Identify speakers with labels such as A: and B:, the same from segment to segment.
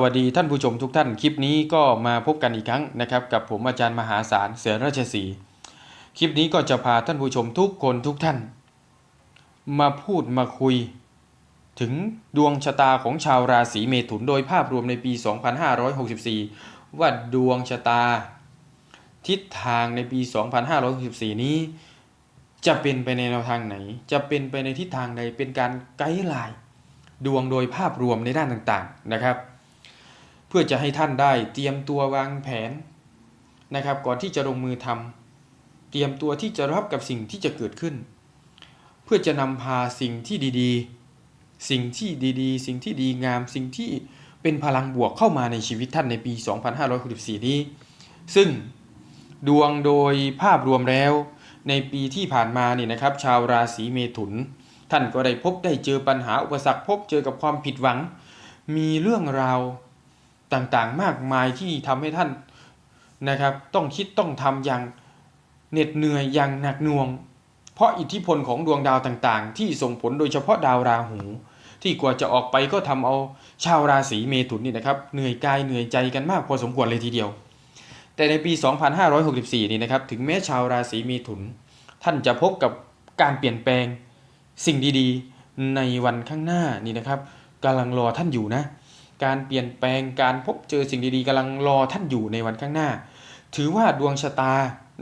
A: วัสดีท่านผู้ชมทุกท่าน คลิปนี้ก็มาพบกันอีกครั้งนะครับ กับผมอาจารย์มหาศาลเสือราชสี คลิปนี้ก็จะพาท่านผู้ชมทุกคนทุกท่าน มาพูดมาคุย ถึงดวงชะตาของชาวราศีเมถุนโดยภาพรวมในปี 2564 ว่าดวงชะตา ทิศทางในปี 2564 นี้ จะเป็นไปในแนวทางไหน จะเป็นไปในทิศทางใดเป็นการไกด์ไลน์ดวงโดยภาพรวมในด้านต่างๆนะครับ พื่อจะให้ท่านได้เตรียมตัววางแผนนะครับ ก่อนที่จะลงมือทำเตรียมตัวที่จะรับกับสิ่งที่จะเกิดขึ้น เพื่อจะนำพาสิ่งที่ดีๆ สิ่งที่ดีๆ สิ่งที่ดีงาม สิ่งที่เป็นพลังบวกเข้ามาในชีวิตท่านในปี 2564 นี้ ซึ่งดวงโดยภาพรวมแล้ว ในปีที่ผ่านมาเนี่ยนะครับ ชาวราศีเมถุน ท่านก็ได้พบได้เจอปัญหาอุปสรรคพบเจอกับความผิดหวัง มีเรื่องราว ต่างๆ มากมายที่ทำให้ท่านนะครับ ต้องคิดต้องทำอย่างเหน็ดเหนื่อยอย่างหนักหน่วง เพราะอิทธิพลของดวงดาวต่างๆ ที่ส่งผลโดยเฉพาะดาวราหู ที่กว่าจะออกไปก็ทำเอาชาวราศีเมถุนนี่นะครับเหนื่อยกายเหนื่อยใจกันมากพอสมควรเลยทีเดียว แต่ในปี 2564 นี่นะครับถึงแม้ชาวราศีเมถุน ท่านจะพบกับการเปลี่ยนแปลงสิ่งดีๆ ในวันข้างหน้านี่นะครับกำลังรอท่านอยู่นะ การเปลี่ยนแปลงการพบเจอสิ่งดีๆกำลังรอท่านอยู่ในวันข้างหน้า ถือว่าดวงชะตา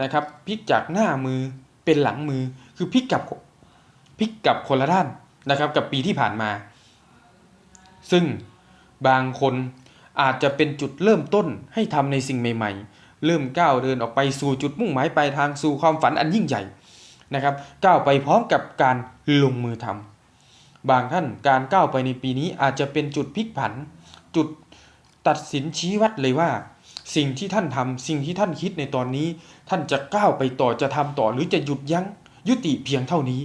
A: นะครับพลิกจากหน้ามือเป็นหลังมือคือพลิกกลับพลิกกลับคนละด้านนะครับกับปีที่ผ่านมา ซึ่งบางคนอาจจะเป็นจุดเริ่มต้นให้ทำในสิ่งใหม่ ๆ เริ่มก้าวเดินออกไปสู่จุดมุ่งหมายปลายทางสู่ความฝันอันยิ่งใหญ่นะครับก้าวไปพร้อมกับการลงมือทำบางท่านการก้าวไปในปีนี้อาจจะเป็นจุดพลิกผัน จุดตัดสินชี้วัดเลยว่า สิ่งที่ท่านทำสิ่งที่ท่านคิดในตอนนี้ ท่านจะก้าวไปต่อจะทำต่อ หรือจะหยุดยัง้งยุติเพียงเท่านี้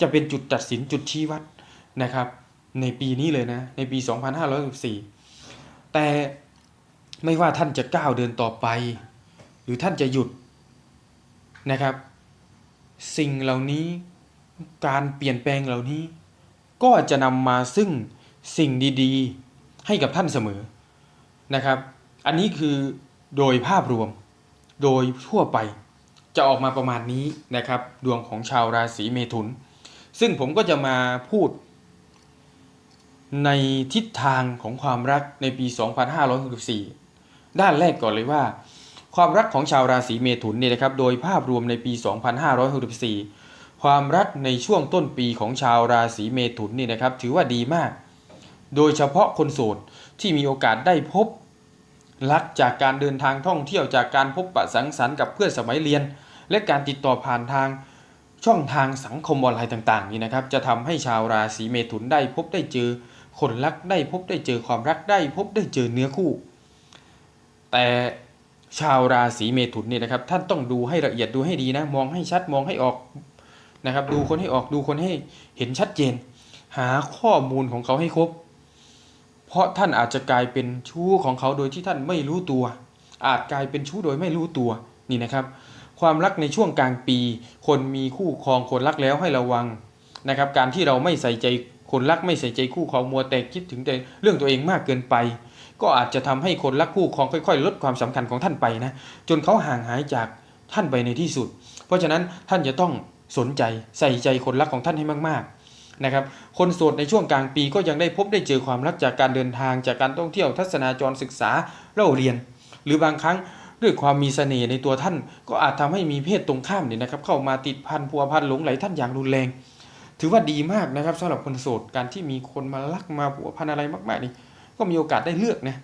A: จะเป็นจุดตัดสินจุดชี้วัดนะครับ ในปีนี้เลยนะ ในปี 2564แต่ไม่ว่าท่านจะก้าวเดินต่อไป หรือท่านจะหยุดนะครับ สิ่งเหล่านี้การเปลี่ยนแปลงเหล่านี้ ก็จะนำมาซึ่งสิ่งดี ๆ ให้กับท่านเสมอนะครับ อันนี้คือโดยภาพรวมโดยทั่วไปจะออกมาประมาณนี้นะครับ ดวงของชาวราศีเมถุน ซึ่งผมก็จะมาพูด ในทิศทางของความรักในปี 2564 ด้านแรกก่อนเลยว่า ความรักของชาวราศีเมถุนเนี่ยนะครับ โดยภาพรวมในปี 2564 ความรักในช่วงต้นปีของชาวราศีเมถุนนี่นะครับ ถือว่าดีมาก โดยเฉพาะคนโสดที่มีโอกาสได้พบรักจากการเดินทางท่องเที่ยวจากการพบปะสังสรรค์กับเพื่อนสมัยเรียน และการติดต่อผ่านทางช่องทางสังคมออนไลน์ต่างๆ นี่นะครับ จะทำให้ชาวราศีเมถุนได้พบได้เจอคนรักได้พบได้เจอความรักได้พบได้เจอเนื้อคู่ แต่ชาวราศีเมถุนเนี่ยนะครับ ท่านต้องดูให้ละเอียดดูให้ดีนะ มองให้ชัดมองให้ออกนะครับ ดูคนให้ออกดูคนให้เห็นชัดเจน หาข้อมูลของเขาให้ครบ ราะท่านอาจจะกลายเป็นชู้ของเขาโดยที่ท่านไม่รู้ตัว อาจกลายเป็นชู้โดยไม่รู้ตัวนี่นะครับ ความรักในช่วงกลางปี คนมีคู่ครองคนรักแล้วให้ระวังนะครับ การที่เราไม่ใส่ใจคนรักไม่ใส่ใจคู่ครองมัวแต่คิดถึงแต่เรื่องตัวเองมากเกินไป ก็อาจจะทำให้คนรักคู่ครองค่อย ๆ ลดความสำคัญของท่านไปนะ จนเขาห่างหายจากท่านไปในที่สุด เพราะฉะนั้นท่านจะต้องสนใจใส่ใจคนรักของท่านให้มากๆ นะครับ คนโสดในช่วงกลางปีก็ยังได้พบได้เจอความรักจากการเดินทางจากการท่องเที่ยวทัศนาจรศึกษาเล่าเรียน หรือบางครั้งด้วยความมีเสน่ห์ในตัวท่าน ก็อาจทำให้มีเพศตรงข้ามเนี่ยนะครับ เข้ามาติดพันพัวพันหลงไหลท่านอย่างรุนแรง ถือว่าดีมากนะครับสำหรับคนโสดการที่มีคนมารักมาผัวพันอะไรมากๆนี่ก็มีโอกาสได้เลือกนะ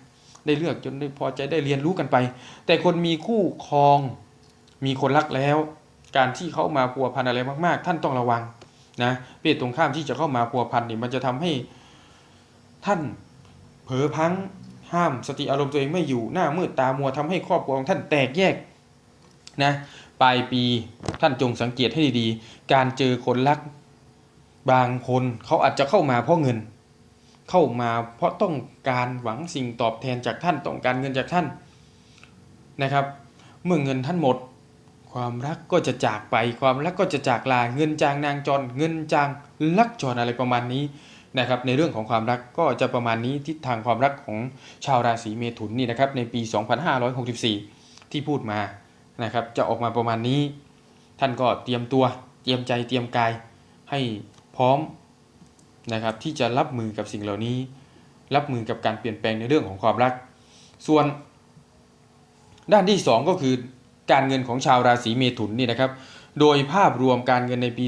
A: ได้เลือกจนได้พอใจได้เรียนรู้กันไป แต่คนมีคู่ครอง มีคนรักแล้ว การที่เขามาพัวพันอะไรมากๆ ท่านต้องระวัง นะเพศตรงข้ามที่จะเข้ามาพัวพันนี่มันจะทำให้ท่านเผลอพังห้ามสติอารมณ์ตัวเองไม่อยู่หน้ามืดตามัวทำให้ครอบครัวของท่านแตกแยกนะปลายปีท่านจงสังเกตให้ดีๆ การเจอคนรักบางคนเขาอาจจะเข้ามาเพราะเงิน เข้ามาเพราะต้องการหวังสิ่งตอบแทนจากท่านต้องการเงินจากท่านนะครับ เมื่อเงินท่านหมด ความรักก็จะจากไป ความรักก็จะจากลาเงินจางนางจรเงินจางลักจรอะไรประมาณนี้นะครับในเรื่องของความรักก็จะประมาณนี้ทิศทางความรักของชาวราศีเมถุนนี่นะครับในปี 2564 ที่พูดมานะครับจะออกมาประมาณนี้ ท่านก็เตรียมตัวเตรียมใจเตรียมกายให้พร้อมนะครับที่จะรับมือกับสิ่งเหล่านี้ รับมือกับการเปลี่ยนแปลงในเรื่องของความรัก ส่วนด้านที่ 2 ก็คือ การเงินของชาวราศีเมถุนนี่นะครับ โดยภาพรวมการเงินในปี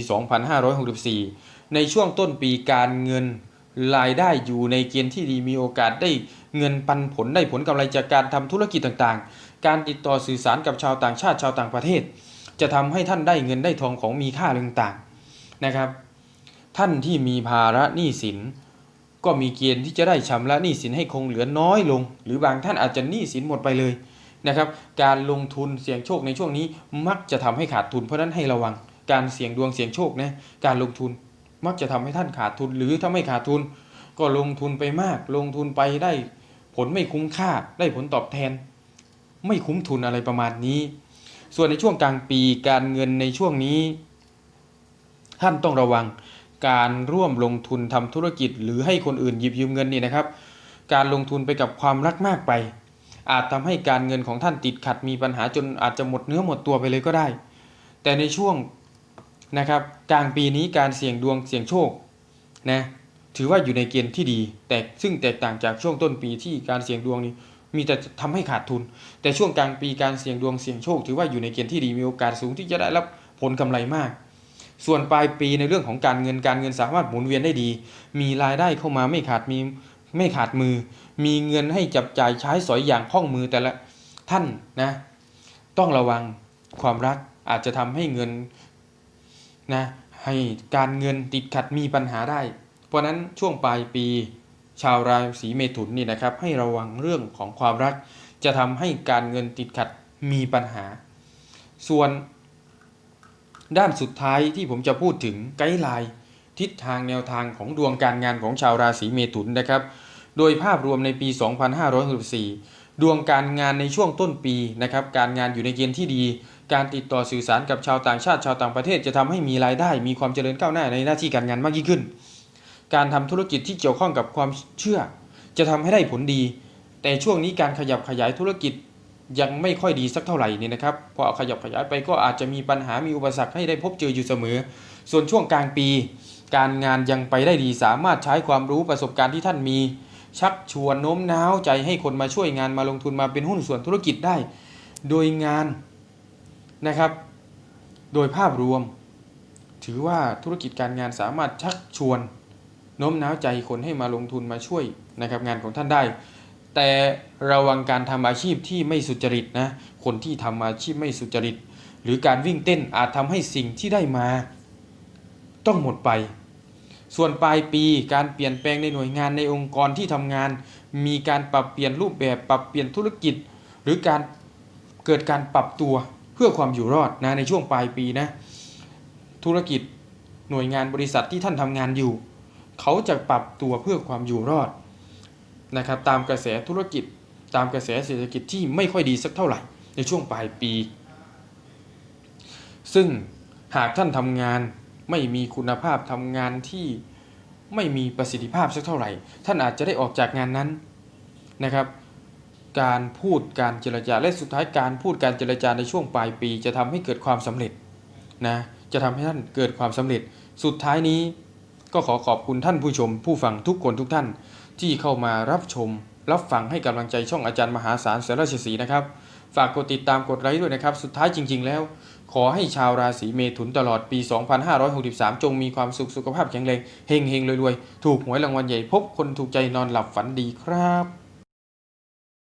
A: 2564 ในช่วงต้นปีการเงินรายได้อยู่ในเกณฑ์ที่ดีมีโอกาสได้เงินปันผลได้ผลกำไรจากการทำธุรกิจต่างๆ การติดต่อสื่อสารกับชาวต่างชาติชาวต่างประเทศ จะทำให้ท่านได้เงินได้ทองของมีค่าต่างๆนะครับ ท่านที่มีภาระหนี้สิน ก็มีเกณฑ์ที่จะได้ชำระหนี้สินให้คงเหลือน้อยลง หรือบางท่านอาจจะหนี้สินหมดไปเลย นะครับการลงทุนเสี่ยงโชคในช่วงนี้มักจะทำให้ขาดทุนเพราะนั้นให้ระวังการเสี่ยงดวงเสี่ยงโชคนะการลงทุนมักจะทำให้ท่านขาดทุน หรือถ้าไม่ขาดทุน ก็ลงทุนไปมาก ลงทุนไปได้ผลไม่คุ้มค่าได้ผลตอบแทน ไม่คุ้มทุนอะไรประมาณนี้ ส่วนในช่วงกลางปีการเงินในช่วงนี้ ท่านต้องระวังการร่วมลงทุนทำธุรกิจ หรือให้คนอื่นหยิบยืมเงินนี่นะครับ การลงทุนไปกับความรักมากไป อาจทำให้การเงินของท่านติดขัดมีปัญหาจนอาจจะหมดเนื้อหมดตัวไปเลยก็ได้ แต่ในช่วงนะครับกลางปีนี้การเสี่ยงดวงเสี่ยงโชคนะถือว่าอยู่ในเกณฑ์ที่ดี แต่ซึ่งแตกต่างจากช่วงต้นปีที่การเสี่ยงดวงนี้มีแต่ทำให้ขาดทุน แต่ช่วงกลางปีการเสี่ยงดวงเสี่ยงโชค ถือว่าอยู่ในเกณฑ์ที่ดีมีโอกาสสูงที่จะได้รับผลกำไรมาก ส่วนปลายปีในเรื่องของการเงินการเงินสามารถหมุนเวียนได้ดี มีรายได้เข้ามาไม่ขาดมีไม่ขาดมือ มีเงินให้จับจ่ายใช้สอยอย่างคล่องมือแต่ละท่านนะ ต้องระวังความรักอาจจะทำให้เงินนะให้การเงินติดขัดมีปัญหาได้ เพราะนั้นช่วงปลายปี ชาวราศีเมถุนนี่นะครับ ให้ระวังเรื่องของความรัก จะทำให้การเงินติดขัดมีปัญหา ส่วนด้านสุดท้ายที่ผมจะพูดถึงไกด์ไลน์ทิศทางแนวทางของดวงการงานของชาวราศีเมถุนนะครับ โดยภาพรวมในปี 2564 ดวงการงานในช่วงต้นปีนะครับการงานอยู่ในเกณฑ์ที่ดี การติดต่อสื่อสารกับชาวต่างชาติชาวต่างประเทศจะทำให้มีรายได้ มีความเจริญก้าวหน้าในหน้าที่การงานมากยิ่งขึ้น การทำธุรกิจที่เกี่ยวข้องกับความเชื่อ จะทำให้ได้ผลดี แต่ช่วงนี้การขยับขยายธุรกิจยังไม่ค่อยดีสักเท่าไหร่นี่นะครับพอขยับขยายไปก็อาจจะมีปัญหามีอุปสรรคให้ได้พบเจออยู่เสมอ ส่วนช่วงกลางปี การงานยังไปได้ดีสามารถใช้ความรู้ประสบการณ์ที่ท่านมี ชักชวนโน้มน้าวใจให้คนมาช่วยงานมาลงทุนมาเป็นหุ้นส่วนธุรกิจได้ โดยงานนะครับ โดยภาพรวม ถือว่าธุรกิจการงานสามารถชักชวนโน้มน้าวใจคนให้มาลงทุนมาช่วยนะครับงานของท่านได้ แต่ระวังการทำอาชีพที่ไม่สุจริตนะคนที่ทำอาชีพไม่สุจริต หรือการวิ่งเต้นอาจทำให้สิ่งที่ได้มา ต้องหมดไป ส่วนปลายปีการเปลี่ยนแปลงในหน่วยงานในองค์กรที่ทำงาน มีการปรับเปลี่ยนรูปแบบปรับเปลี่ยนธุรกิจ หรือการเกิดการปรับตัวเพื่อความอยู่รอดนะในช่วงปลายปีนะธุรกิจหน่วยงานบริษัทที่ท่านทำงานอยู่ เขาจะปรับตัวเพื่อความอยู่รอดนะครับตามกระแสธุรกิจตามกระแสเศรษฐกิจที่ไม่ค่อยดีสักเท่าไหร่ในช่วงปลายปี ซึ่งหากท่านทำงาน ไม่มีคุณภาพทำงานที่ไม่มีประสิทธิภาพสักเท่าไหร่ ท่านอาจจะได้ออกจากงานนั้นนะครับ การพูดการเจรจาและสุดท้ายการพูดการเจรจาในช่วงปลายปี จะทำให้เกิดความสำเร็จนะจะทำให้ท่านเกิดความสำเร็จ สุดท้ายนี้ก็ขอขอบคุณท่านผู้ชม ผู้ฟังทุกคนทุกท่าน ที่เข้ามารับชม รับฟังให้กำลังใจช่องอาจารย์มหาศาลเสรราชสีนะครับ ฝากกดติดตามกดไลค์ด้วยนะครับ สุดท้ายจริง ๆ แล้ว ขอให้ชาวราศีเมถุนตลอดปี 2563 จงมีความสุขสุขภาพแข็งแรงเฮงเฮงรวยๆ ถูกหวยรางวัลใหญ่พบคนถูกใจนอนหลับฝันดีครับ